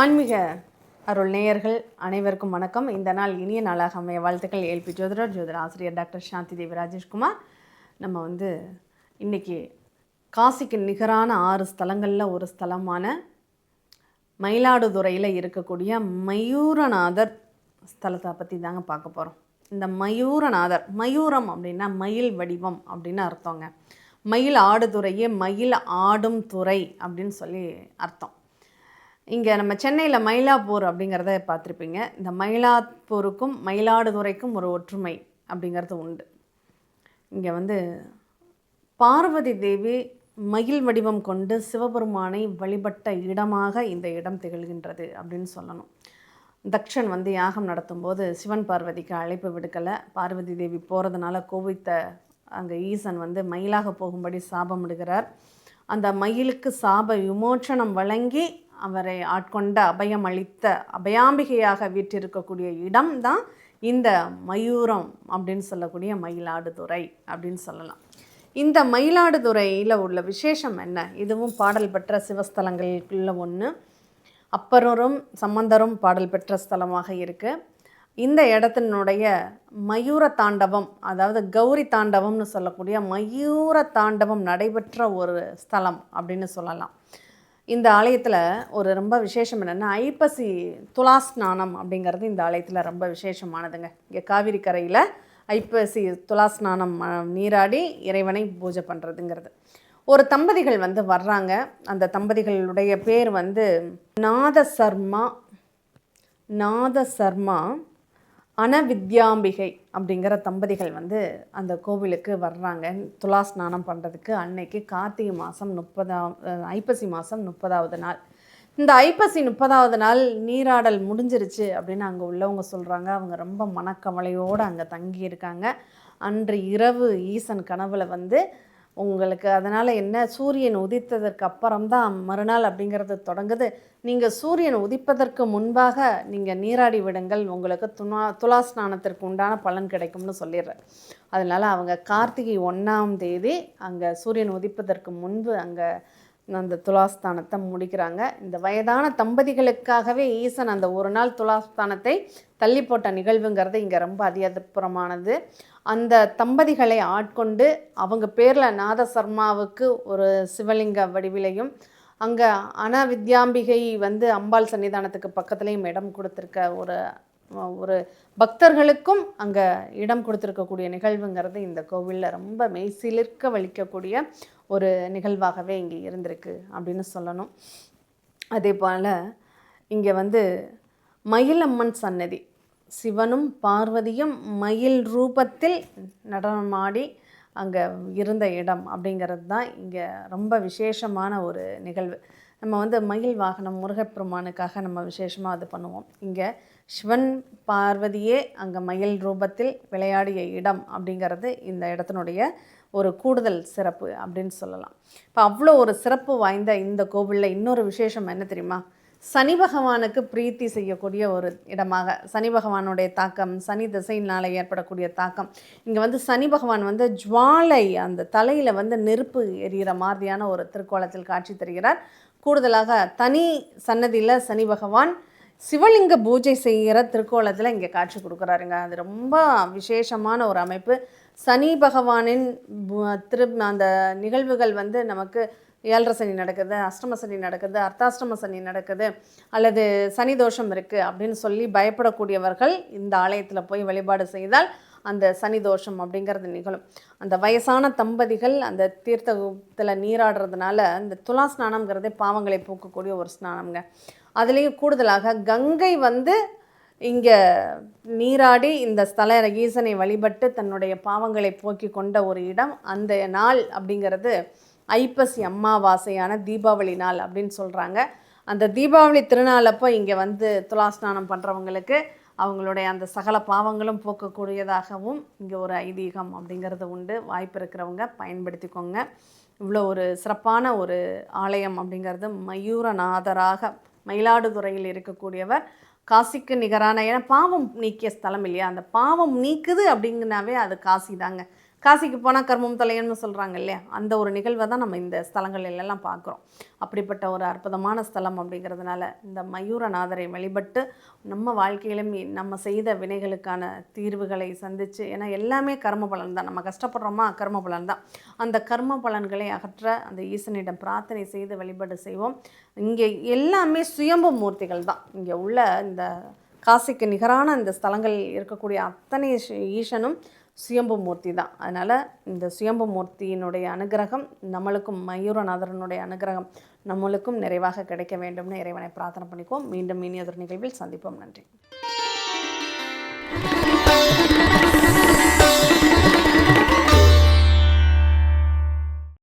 ஆன்மீக அருள் நேயர்கள் அனைவருக்கும் வணக்கம். இந்த நாள் இனிய நாளாக அமைய வாழ்த்துக்கள். ஏல்பி ஜோதிடர் ஜோதிடர் ஆசிரியர் டாக்டர் சாந்தி தேவி ராஜேஷ்குமார் நம்ம வந்து இன்னைக்கு காசிக்கு நிகரான ஆறு ஸ்தலங்களில் ஒரு ஸ்தலமான மயிலாடுதுறையில் இருக்கக்கூடிய மயூரநாதர் ஸ்தலத்தை பற்றி தாங்க பார்க்க போகிறோம் இந்த மயூரநாதர் மயூரம் அப்படின்னா மயில் வடிவம் அப்படின்னு அர்த்தங்க. மயில் ஆடுதுறையே மயில் ஆடும் துறை அப்படின்னு சொல்லி அர்த்தம். இங்கே நம்ம சென்னையில் மயிலாப்பூர் அப்படிங்கிறத பார்த்துருப்பீங்க. இந்த மயிலாப்பூருக்கும் மயிலாடுதுறைக்கும் ஒரு ஒற்றுமை அப்படிங்கிறது உண்டு. இங்கே வந்து பார்வதி தேவி மயில் வடிவம் கொண்டு சிவபெருமானை வழிபட்ட இடமாக இந்த இடம் திகழ்கின்றது அப்படின்னு சொல்லணும். தக்ஷன் வந்து யாகம் நடத்தும்போது சிவன் பார்வதிக்கு அழைப்பு விடுக்கலை. பார்வதி தேவி போகிறதுனால கோவித்த அங்கே ஈசன் வந்து மயிலாக போகும்படி சாபம் விடுகிறார் அந்த மயிலுக்கு சாப விமோச்சனம் வழங்கி அவரை ஆட்கொண்ட அபயம் அளித்த அபயாம்பிகையாக வீற்றிருக்கக்கூடிய இடம்தான் இந்த மயூரம் அப்படின்னு சொல்லக்கூடிய மயிலாடுதுறை அப்படின்னு சொல்லலாம். இந்த மயிலாடுதுறையில் உள்ள விசேஷம் என்ன? இதுவும் பாடல் பெற்ற சிவஸ்தலங்களுக்குள்ள ஒன்று அப்பரரும் சம்பந்தரும் பாடல் பெற்ற ஸ்தலமாக இருக்குது இந்த இடத்தினுடைய மயூர தாண்டவம் அதாவது கௌரி தாண்டவம்னு சொல்லக்கூடிய மயூர தாண்டவம் நடைபெற்ற ஒரு ஸ்தலம் அப்படின்னு சொல்லலாம். இந்த ஆலயத்தில் ஒரு ரொம்ப விசேஷம் என்னென்னா ஐப்பசி துலா ஸ்நானம் அப்படிங்கிறது இந்த ஆலயத்தில் ரொம்ப விசேஷமானதுங்க. இங்கே காவிரி கரையில் ஐப்பசி துலா ஸ்நானம் நீராடி இறைவனை பூஜை பண்ணுறதுங்கிறது ஒரு தம்பதிகள் வந்து வர்றாங்க. அந்த தம்பதிகளுடைய பேர் வந்து நாத சர்மா நாத சர்மா அனவித்யாம்பிகை அப்படிங்கிற தம்பதிகள் வந்து அந்த கோவிலுக்கு வர்றாங்க. துலா ஸ்நானம் பண்ணுறதுக்கு அன்னைக்கு கார்த்திகை மாதம் முப்பதாம் ஐப்பசி மாதம் முப்பதாவது நாள். இந்த ஐப்பசி முப்பதாவது நாள் நீராடல் முடிஞ்சிருச்சு அப்படின்னு அங்கே உள்ளவங்க சொல்கிறாங்க அவங்க ரொம்ப மனக்கவலையோடு அங்கே தங்கி இருக்காங்க அன்று இரவு ஈசன் கனவில் வந்து உங்களுக்கு. அதனால் என்ன? சூரியன் உதித்ததற்கு அப்புறம் தான் மறுநாள் அப்படிங்கிறது தொடங்குது. நீங்கள் சூரியன் உதிப்பதற்கு முன்பாக நீங்கள் நீராடி விடுங்கள். உங்களுக்கு துணா துலா ஸ்நானத்திற்கு உண்டான பலன் கிடைக்கும்னு சொல்லிடுறேன். அதனால் அவங்க கார்த்திகை ஒன்றாம் தேதி அங்கே சூரியன் உதிப்பதற்கு முன்பு அங்கே அந்த துலாஸ்தானத்தை முடிக்கிறாங்க. இந்த வயதான தம்பதிகளுக்காகவே ஈசன் அந்த ஒரு நாள் துலாஸ்தானத்தை தள்ளி போட்ட நிகழ்வுங்கிறது இங்கே ரொம்ப அதிகப்புறமானது அந்த தம்பதிகளை ஆட்கொண்டு அவங்க பேரில் நாத சர்மாவுக்கு ஒரு சிவலிங்க வடிவிலையும் அங்கே அனவித்யாம்பிகை வந்து அம்பாள் சன்னிதானத்துக்கு பக்கத்துலேயும் இடம் கொடுத்துருக்க ஒரு ஒரு பக்தர்களுக்கும் அங்கே இடம் கொடுத்துருக்கக்கூடிய நிகழ்வுங்கிறது இந்த கோவிலில் ரொம்ப மெய்சிலிர்க்க வலிக்கக்கூடிய ஒரு நிகழ்வாகவே இங்கே இருந்திருக்கு அப்படின்னு சொல்லணும். அதே போல் இங்கே வந்து மயிலம்மன் சன்னதி. சிவனும் பார்வதியும் மயில் ரூபத்தில் நடனமாடி அங்கே இருந்த இடம் அப்படிங்கிறது தான் இங்கே ரொம்ப விசேஷமான ஒரு நிகழ்வு. நம்ம வந்து மயில் வாகனம் முருகப்பெருமானுக்காக நம்ம விசேஷமாக அது பண்ணுவோம். இங்கே சிவன் பார்வதியே அங்கே மயில் ரூபத்தில் விளையாடிய இடம் அப்படிங்கிறது இந்த இடத்தினுடைய ஒரு கூடுதல் சிறப்பு அப்படின்னு சொல்லலாம். இப்போ அவ்வளோ ஒரு சிறப்பு வாய்ந்த இந்த கோவிலில் இன்னொரு விசேஷம் என்ன தெரியுமா? சனி பகவானுக்கு பிரீத்தி செய்யக்கூடிய ஒரு இடமாக சனி பகவானுடைய தாக்கம் சனி திசையினால் ஏற்படக்கூடிய தாக்கம். இங்கே வந்து சனி பகவான் வந்து ஜுவாலை அந்த தலையில் வந்து நெருப்பு எரிகிற மாதிரியான ஒரு திருக்கோலத்தில் காட்சி தருகிறார். கூடுதலாக தனி சன்னதியில் சனி பகவான் சிவலிங்க பூஜை செய்கிற திருக்கோலத்தில் இங்கே காட்சி கொடுக்குறாருங்க. அது ரொம்ப விசேஷமான ஒரு அமைப்பு. சனி பகவானின் திரு அந்த நிகழ்வுகள் வந்து நமக்கு ஏழரை சனி நடக்குது அஷ்டம சனி நடக்குது அர்த்தாஷ்டம சனி நடக்குது அல்லது சனி தோஷம் இருக்குது அப்படின்னு சொல்லி பயப்படக்கூடியவர்கள் இந்த ஆலயத்தில் போய் வழிபாடு செய்தால் அந்த சனி தோஷம் அப்படிங்கிறது நிகழும். அந்த வயசான தம்பதிகள் அந்த தீர்த்தத்தில் நீராடுறதுனால இந்த துலா ஸ்நானம்ங்கிறதே பாவங்களை போக்கக்கூடிய ஒரு ஸ்நானம்ங்க. அதுலேயும் கூடுதலாக கங்கை வந்து இங்கே நீராடி இந்த ஸ்தல ஈசனை வழிபட்டு தன்னுடைய பாவங்களை போக்கி கொண்ட ஒரு இடம். அந்த நாள் அப்படிங்கிறது ஐப்பசி அம்மாவாசையான தீபாவளி நாள் அப்படின்னு சொல்கிறாங்க அந்த தீபாவளி திருநாளப்போ இங்கே வந்து துலாஸ்நானம் பண்ணுறவங்களுக்கு அவங்களுடைய அந்த சகல பாவங்களும் போக்கக்கூடியதாகவும் இங்கே ஒரு ஐதீகம் அப்படிங்கிறது உண்டு. வாய்ப்பு இருக்கிறவங்க பயன்படுத்திக்கோங்க. இவ்வளோ ஒரு சிறப்பான ஒரு ஆலயம் அப்படிங்கிறது மயூரநாதராக மயிலாடுதுறையில் இருக்கக்கூடியவர் காசிக்கு நிகரான ஏன்னா பாவம் நீக்கிய ஸ்தலம் இல்லையா? அந்த பாவம் நீக்குது அப்படிங்கனாவே அது காசி தாங்க காசிக்கு போனால் கர்மம் தலையன்னு சொல்கிறாங்க இல்லையா? அந்த ஒரு நிகழ்வை தான் நம்ம இந்த ஸ்தலங்கள் எல்லாம் பார்க்குறோம். அப்படிப்பட்ட ஒரு அற்புதமான ஸ்தலம் அப்படிங்கிறதுனால இந்த மயூரநாதரை வழிபட்டு நம்ம வாழ்க்கையிலும் நம்ம செய்த வினைகளுக்கான தீர்வுகளை சந்தித்து ஏன்னா எல்லாமே கர்ம பலன் தான். நம்ம கஷ்டப்படுறோமா? கர்ம பலன் தான். அந்த கர்ம பலன்களை அகற்ற அந்த ஈசனிடம் பிரார்த்தனை செய்து வழிபாடு செய்வோம். இங்கே எல்லாமே சுயம்பு மூர்த்திகள் தான். இங்கே உள்ள இந்த காசிக்கு நிகரான இந்த ஸ்தலங்கள் இருக்கக்கூடிய அத்தனை ஈசனும் சுயம்பு மூர்த்தி தான் அதனால் இந்த சுயம்பு மூர்த்தியினுடைய அனுகிரகம் நம்மளுக்கும் மயூரநாதரனுடைய அனுகிரகம் நம்மளுக்கும் நிறைவாக கிடைக்க வேண்டும்னு இறைவனை பிரார்த்தனை பண்ணிக்குவோம். மீண்டும் இனியதொரு நிகழ்வில் சந்திப்போம். நன்றி.